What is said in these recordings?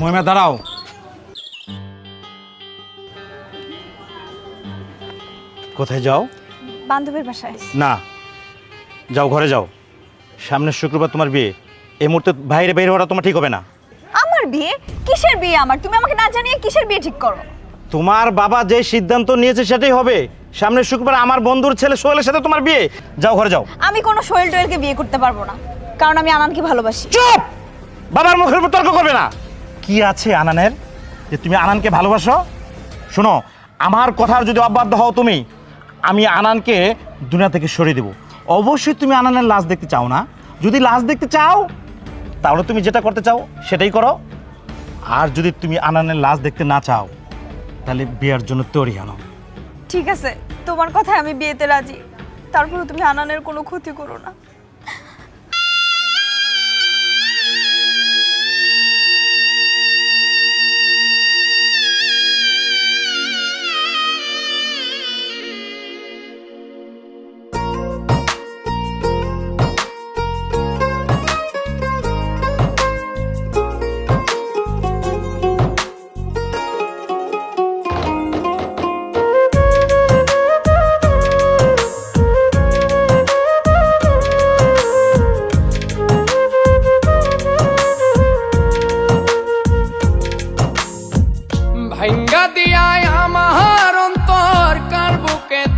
মহিমা দাঁড়াও। কোথায় যাও? বান্ধবীর বাসায়। না। যাও ঘরে যাও। সামনের শুক্রবার তোমার বিয়ে। এই মুহূর্তে বাইরে বের হওয়াটা তোমার ঠিক হবে না। আমার বিয়ে? কিসের বিয়ে আমার? তুমি আমাকে না জানিয়ে কিসের বিয়ে ঠিক করো? তোমার বাবা যে সিদ্ধান্ত নিয়েছে সেটাই হবে। সামনের শুক্রবার আমার বন্ধুর ছেলে সোহেলের সাথে তোমার বিয়ে। যাও ঘরে যাও। আমি কোনো সোহেল টোয়েলকে বিয়ে করতে পারব না কারণ আমি আনানকে ভালোবাসি। চুপ! বাবার মুখের উপর তর্ক করবে না। কি আছে আনানের? যে তুমি আনানকে ভালোবাসো? শোনো, আমার কথার যদি অবাধ্য হও তুমি, আমি আনানকে দুনিয়া থেকে সরিয়ে দেবো। অবশ্যই তুমি আনানের লাশ দেখতে চাও না। যদি লাশ দেখতে চাও, তাহলে তুমি যেটা করতে চাও, সেটাই করো। আর যদি তুমি আনানের লাশ দেখতে না চাও, তাহলে বিয়ের জন্য তৈরি আনো। ঠিক আছে, তোমার কথায় আমি বিয়েতে রাজি। তারপরে তুমি আনানের কোনো ক্ষতি করো না।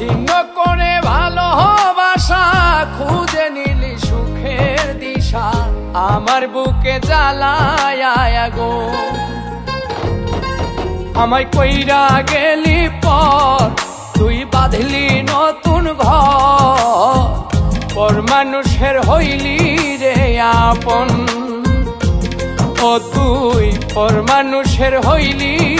ছিন্ন করে ভালোবাসা খুঁজে নিলি সুখের দিশা, আমার বুকে জ্বালায় গো আমায় কইরা গেলি পর তুই বাঁধলি নতুন ঘর। পর মানুষের হইলি রে আপন। ও তুই, পর মানুষের হইলি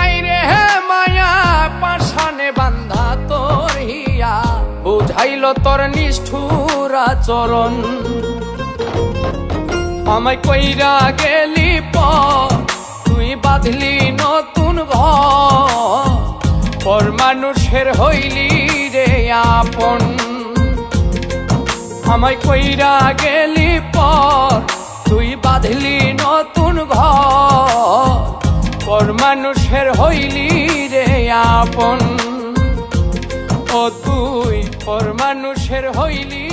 তোর নিষ্ঠুর আচরণ। আমায় কইরা গেলি পর তুই বাঁধলি নতুন পর মানুষের হইলি রে আপন। আমায় কইরা গেলি পর তুই বাঁধলি নতুন ঘর মানুষের হইলি রে আপন। ও তুই, পর হইলি